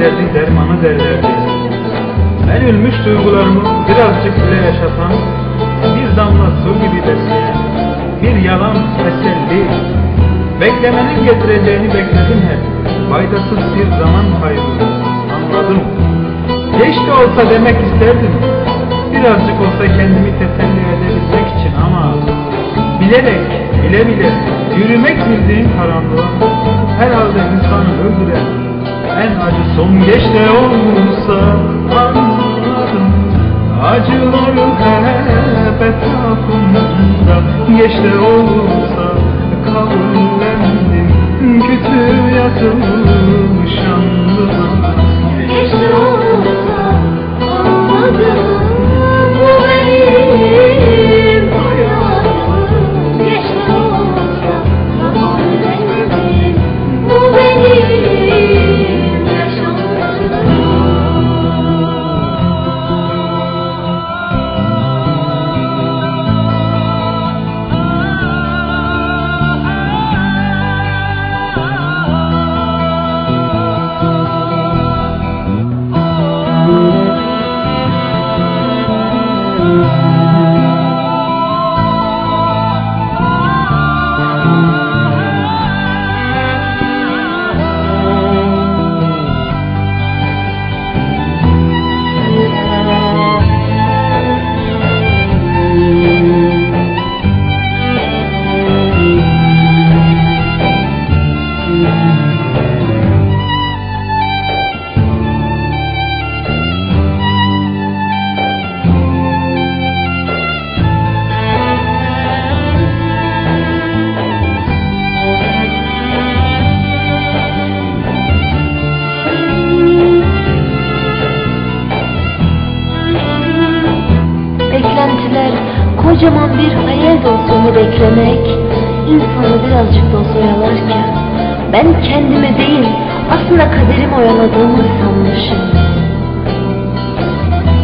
derdi dermanı derlerdi. Ben ölmüş duygularımı birazcık bile yaşatan, bir damla su gibi besleyen, bir yalan teselli. Beklemenin getireceğini bekledim hep, faydasız bir zaman kaybı, anladım. Geç de olsa demek isterdim, birazcık olsa kendimi teselli edebilmek için ama bilerek, bile bile yürümek bildiğin karanlığa herhalde insanı öldüren en acı son geç de olsa anladım acıları hep etrafımda geç de olsa kocaman bir hayal dosyanı beklemek insanı birazcık da olsa ben kendimi değil aslında kaderimi oyaladığımı sanmışım.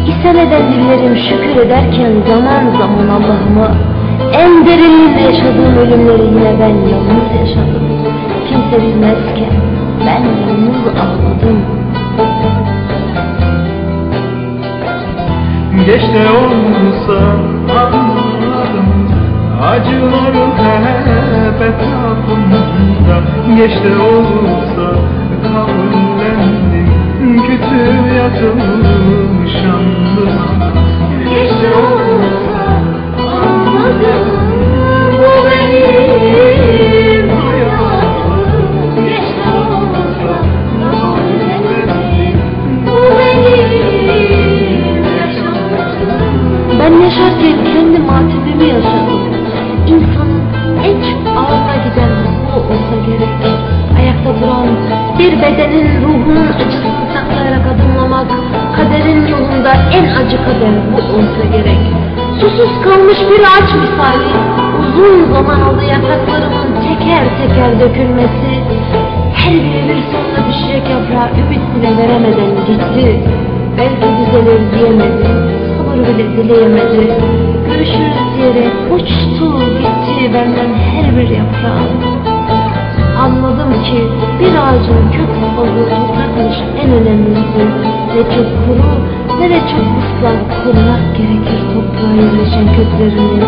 İsyan eden dillerim şükür ederken zaman zaman Allah'ıma en derinliğinde yaşadığım ölümleri yine ben yalnız yaşadım. Kimse bilmezken ben yalnız ağladım. Geç de olsa Acıları hep etrafımda Geç de olsa kabullendim Kötü yazılmış bir bedenin ruhunun acısını saklayarak adımlamak, kaderin yolunda en acı kader bu olsa gerek. Susuz kalmış bir ağaç misali, uzun zaman aldı yapraklarımın teker teker dökülmesi. Her bir sonuna düşecek yaprağı ümit bile veremeden gitti. Belki düzelir diyemedi, sabır bile dileyemedi. Görüşürüz diyerek uçtu gitti benden her bir yaprağım. Anladım ki bir ağacın kök kapalı toprakmış en önemlisi. Ne çok kuru ne de çok ıslak korumak gerekir toprağa yerleşen köklerini.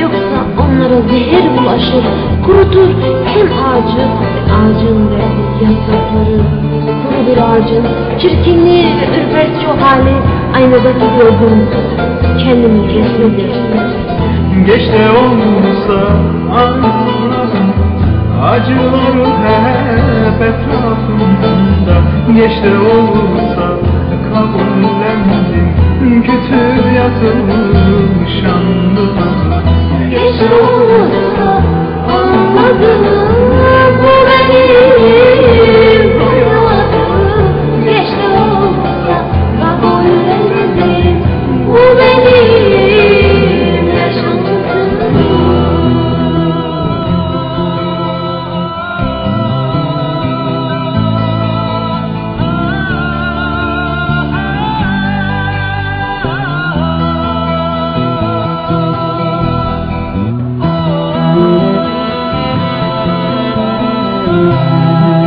Yoksa onlara zehir bulaşır, kurutur hem ağacı ve ağacın ve yaprakları. Kuru bir ağacın çirkinliği ve ürpertici hali aynadaki gördüm. Kendimi kesmedir. Geç de olsa anladım Acıları hep etrafımda. Geç de olsa kabullendim. Kötü yazılmış anlıma Geç de olsa anladım Geç